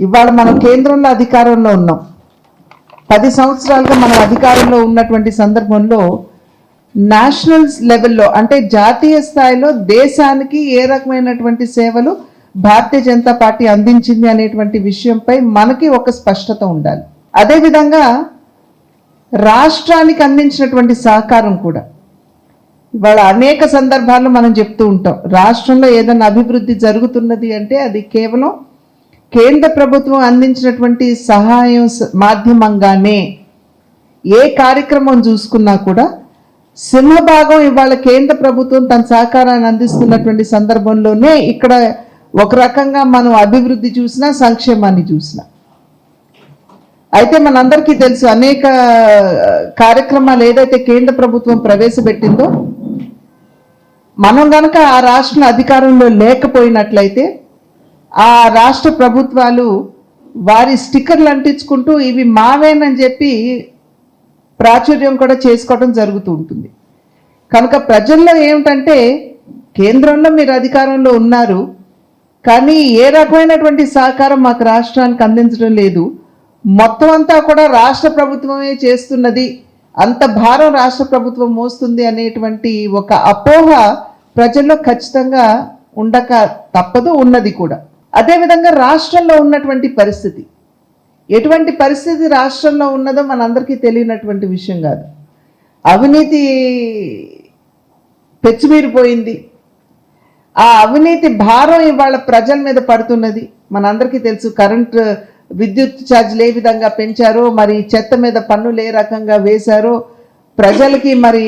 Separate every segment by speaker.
Speaker 1: ఇవాళ మనం కేంద్రంలో అధికారంలో ఉన్నాం. పది సంవత్సరాలుగా మనం అధికారంలో ఉన్నటువంటి సందర్భంలో నేషనల్ లెవెల్లో అంటే జాతీయ స్థాయిలో దేశానికి ఏ రకమైనటువంటి సేవలు భారతీయ జనతా పార్టీ అందించింది అనేటువంటి విషయంపై మనకి ఒక స్పష్టత ఉండాలి. అదేవిధంగా రాష్ట్రానికి అందించినటువంటి సహకారం కూడా. ఇవాళ అనేక సందర్భాల్లో మనం చెప్తూ ఉంటాం రాష్ట్రంలో ఏదైనా అభివృద్ధి జరుగుతున్నది అంటే అది కేవలం కేంద్ర ప్రభుత్వం అందించినటువంటి సహాయం మాధ్యమంగానే ఏ కార్యక్రమం చూసుకున్నా కూడా సింహభాగం ఇవాళ కేంద్ర ప్రభుత్వం తన సహకారాన్ని అందిస్తున్నటువంటి సందర్భంలోనే ఇక్కడ ఒక రకంగా మనం అభివృద్ధి చూసినా సంక్షేమాన్ని చూసినా. అయితే మనందరికీ తెలుసు అనేక కార్యక్రమాలు ఏదైతే కేంద్ర ప్రభుత్వం ప్రవేశపెట్టిందో మనం గనక ఆ రాష్ట్ర అధికారంలో లేకపోయినట్లయితే ఆ రాష్ట్ర ప్రభుత్వాలు వారి స్టిక్కర్లు అంటించుకుంటూ ఇవి మావేనని చెప్పి ప్రాచుర్యం కూడా చేసుకోవడం జరుగుతూ ఉంటుంది. కనుక ప్రజల్లో ఏమిటంటే కేంద్రంలో మీరు అధికారంలో ఉన్నారు కానీ ఏ రకమైనటువంటి సహకారం మాకు రాష్ట్రానికి అందించడం లేదు. మొత్తం అంతా కూడా రాష్ట్ర ప్రభుత్వమే చేస్తున్నది. అంత భారం రాష్ట్ర ప్రభుత్వం మోస్తుంది అనేటువంటి ఒక అపోహ ప్రజల్లో ఖచ్చితంగా ఉండక తప్పదు ఉన్నది కూడా. అదేవిధంగా రాష్ట్రంలో ఉన్నటువంటి పరిస్థితి. ఎటువంటి పరిస్థితి రాష్ట్రంలో ఉన్నదో మనందరికీ తెలియనటువంటి విషయం కాదు. అవినీతి పెచ్చిమీరిపోయింది. ఆ అవినీతి భారం ఇవాళ ప్రజల మీద పడుతున్నది. మనందరికీ తెలుసు కరెంట్ విద్యుత్ ఛార్జీలు ఏ విధంగా పెంచారో మరి చెత్త మీద పన్నులు ఏ రకంగా వేశారో ప్రజలకి మరి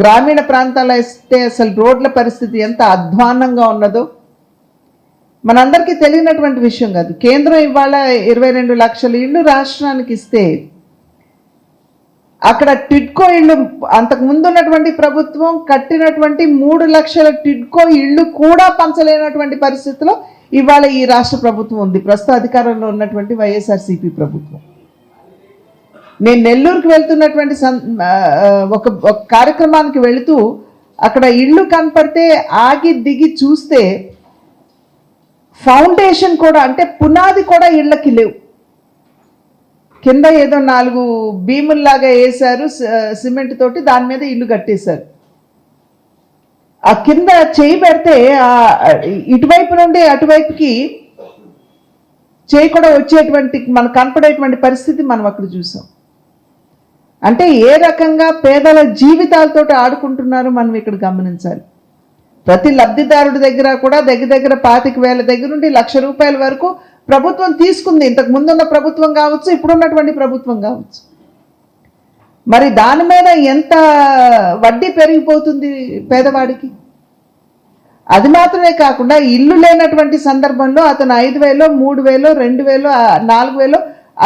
Speaker 1: గ్రామీణ ప్రాంతాల్లో అయితే అసలు రోడ్ల పరిస్థితి ఎంత అధ్వాన్నంగా ఉన్నదో మనందరికీ తెలియనటువంటి విషయం కాదు. కేంద్రం ఇవాళ ఇరవై రెండు లక్షల ఇళ్ళు రాష్ట్రానికి ఇస్తే అక్కడ టిడ్కో ఇళ్ళు అంతకు ముందు ఉన్నటువంటి ప్రభుత్వం కట్టినటువంటి మూడు లక్షల టిడ్కో ఇళ్ళు కూడా పంచలేనటువంటి పరిస్థితిలో ఇవాళ ఈ రాష్ట్ర ప్రభుత్వం ఉంది. ప్రస్తుత అధికారంలో ఉన్నటువంటి వైఎస్ఆర్సీపీ ప్రభుత్వం. నేను నెల్లూరుకి వెళ్తున్నటువంటి సం ఒక ఒక కార్యక్రమానికి వెళుతూ అక్కడ ఇళ్ళు కనపడితే ఆగి దిగి చూస్తే ఫౌండేషన్ కూడా అంటే పునాది కూడా ఇళ్ళకి లేవు. కింద ఏదో నాలుగు భీముల్లాగా వేశారు సిమెంట్ తోటి దాని మీద ఇల్లు కట్టేశారు. ఆ కింద చేయి పెడితే ఆ ఇటువైపు నుండి అటువైపుకి చేయి కూడా వచ్చేటువంటి మనకు కనపడేటువంటి పరిస్థితి మనం అక్కడ చూసాం. అంటే ఏ రకంగా పేదల జీవితాలతో ఆడుకుంటున్నారో మనం ఇక్కడ గమనించాలి. ప్రతి లబ్ధిదారుడి దగ్గర కూడా దగ్గర దగ్గర పాతిక వేల దగ్గర నుండి లక్ష రూపాయల వరకు ప్రభుత్వం తీసుకుంది. ఇంతకు ముందున్న ప్రభుత్వం కావచ్చు ఇప్పుడున్నటువంటి ప్రభుత్వం కావచ్చు. మరి దాని మీద ఎంత వడ్డీ పెరిగిపోతుంది పేదవాడికి? అది మాత్రమే కాకుండా ఇల్లు లేనటువంటి సందర్భంలో అతను ఐదు వేలో మూడు వేలో రెండు వేలో నాలుగు వేలో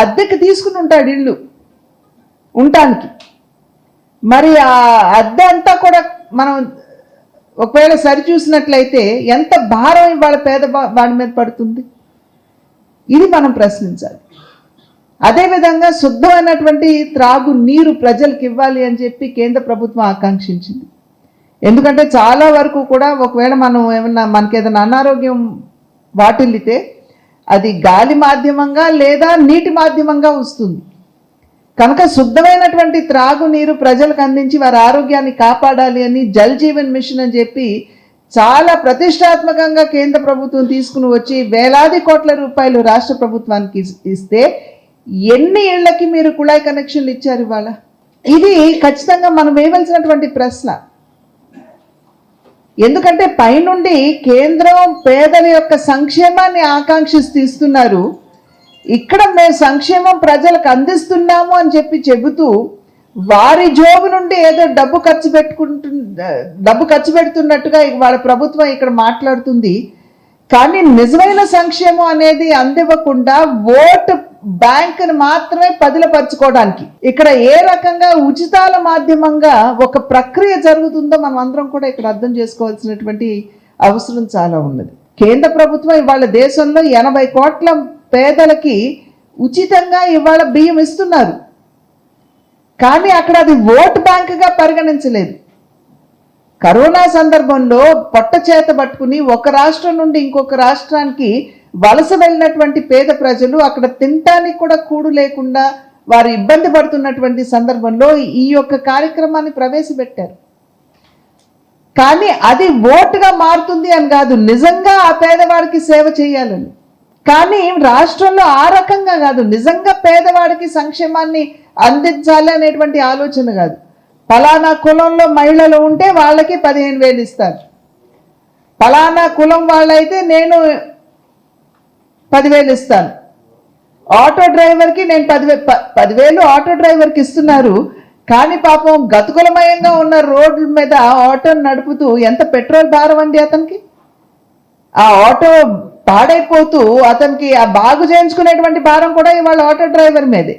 Speaker 1: అద్దెకి తీసుకుని ఉంటాడు ఇల్లు ఉండటానికి. మరి ఆ అద్దె అంతా కూడా మనం ఒకవేళ సరిచూసినట్లయితే ఎంత భారం ఇవాళ పేద వాడి మీద పడుతుంది? ఇది మనం ప్రశ్నించాలి. అదేవిధంగా శుద్ధమైనటువంటి త్రాగు నీరు ప్రజలకు ఇవ్వాలి అని చెప్పి కేంద్ర ప్రభుత్వం ఆకాంక్షించింది. ఎందుకంటే చాలా వరకు కూడా ఒకవేళ మనం ఏమన్నా మనకి ఏదైనా అనారోగ్యం వాటిల్లితే అది గాలి మాధ్యమంగా లేదా నీటి మాధ్యమంగా వస్తుంది. కనుక శుద్ధమైనటువంటి త్రాగునీరు ప్రజలకు అందించి వారి ఆరోగ్యాన్ని కాపాడాలి అని జల్ జీవన్ మిషన్ అని చెప్పి చాలా ప్రతిష్టాత్మకంగా కేంద్ర ప్రభుత్వం తీసుకుని వచ్చి వేలాది కోట్ల రూపాయలు రాష్ట్ర ప్రభుత్వానికి ఇస్తే ఎన్ని ఇళ్ళకి మీరు కుళాయి కనెక్షన్లు ఇచ్చారు ఇవాళ? ఇది ఖచ్చితంగా మనం వేయవలసినటువంటి ప్రశ్న. ఎందుకంటే పైనుండి కేంద్రం పేదల యొక్క సంక్షేమాన్ని ఆకాంక్షిస్తూ ఇస్తున్నారు. ఇక్కడ మేము సంక్షేమం ప్రజలకు అందిస్తున్నాము అని చెప్పి చెబుతూ వారి జోబు నుండి ఏదో డబ్బు ఖర్చు పెట్టుకుంటు డబ్బు ఖర్చు పెడుతున్నట్టుగా వాళ్ళ ప్రభుత్వం ఇక్కడ మాట్లాడుతుంది. కానీ నిజమైన సంక్షేమం అనేది అందివ్వకుండా ఓటు బ్యాంకును మాత్రమే పదిలపరచుకోవడానికి. ఇక్కడ ఏ రకంగా ఉచితాల మాధ్యమంగా ఒక ప్రక్రియ జరుగుతుందో మనం అందరం కూడా ఇక్కడ అర్థం చేసుకోవాల్సినటువంటి అవసరం చాలా ఉన్నది. కేంద్ర ప్రభుత్వం ఇవాళ దేశంలో ఎనభై కోట్ల పేదలకి ఉచితంగా ఇవాళ బియ్యం ఇస్తున్నారు. కానీ అక్కడ అది ఓట్ బ్యాంకుగా పరిగణించలేదు. కరోనా సందర్భంలో పొట్ట చేత పట్టుకుని ఒక రాష్ట్రం నుండి ఇంకొక రాష్ట్రానికి వలస వెళ్ళినటువంటి పేద ప్రజలు అక్కడ తినటానికి కూడా కూడు లేకుండా వారు ఇబ్బంది పడుతున్నటువంటి సందర్భంలో ఈ యొక్క కార్యక్రమాన్ని ప్రవేశపెట్టారు. కానీ అది ఓటుగా మారుతుంది అని కాదు నిజంగా ఆ పేదవాడికి సేవ చేయాలని. కానీ రాష్ట్రంలో ఆ రకంగా కాదు. నిజంగా పేదవాడికి సంక్షేమాన్ని అందించాలి అనేటువంటి ఆలోచన కాదు. ఫలానా కులంలో మహిళలు ఉంటే వాళ్ళకి పదిహేను వేలు ఇస్తారు. ఫలానా కులం వాళ్ళైతే నేను పదివేలు ఇస్తాను. ఆటో డ్రైవర్కి నేను పదివే ప- పదివేలు ఆటో డ్రైవర్కి ఇస్తున్నారు. కానీ పాపం గతుకులమయంగా ఉన్న రోడ్ల మీద ఆటో నడుపుతూ ఎంత పెట్రోల్ భారం అండి అతనికి? ఆ ఆటో పాడైపోతూ అతనికి ఆ బాగు చేయించుకునేటువంటి భారం కూడా ఇవాళ ఆటో డ్రైవర్ మీదే.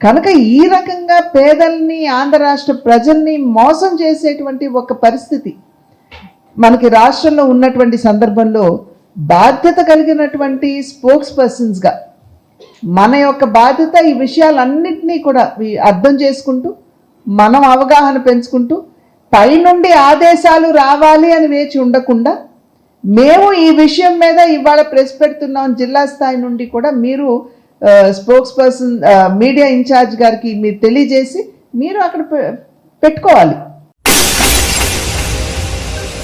Speaker 1: కనుక ఈ రకంగా పేదల్ని ఆంధ్ర రాష్ట్ర ప్రజల్ని మోసం చేసేటువంటి ఒక పరిస్థితి మనకి రాష్ట్రంలో ఉన్నటువంటి సందర్భంలో బాధ్యత కలిగినటువంటి స్పోక్స్ పర్సన్స్గా మన యొక్క బాధ్యత ఈ విషయాలన్నింటినీ కూడా అర్థం చేసుకుంటూ మనం అవగాహన పెంచుకుంటూ పైనుండి ఆదేశాలు రావాలి అని వేచి ఉండకుండా మేము ఈ విషయం మీద ఇవాళ ప్రెస్ పెడుతున్నాం జిల్లా స్థాయి నుండి కూడా మీరు స్పోక్స్ పర్సన్ మీడియా ఇన్ఛార్జ్ గారికి మీరు తెలియజేసి మీరు అక్కడ పె- పెట్టుకోవాలి.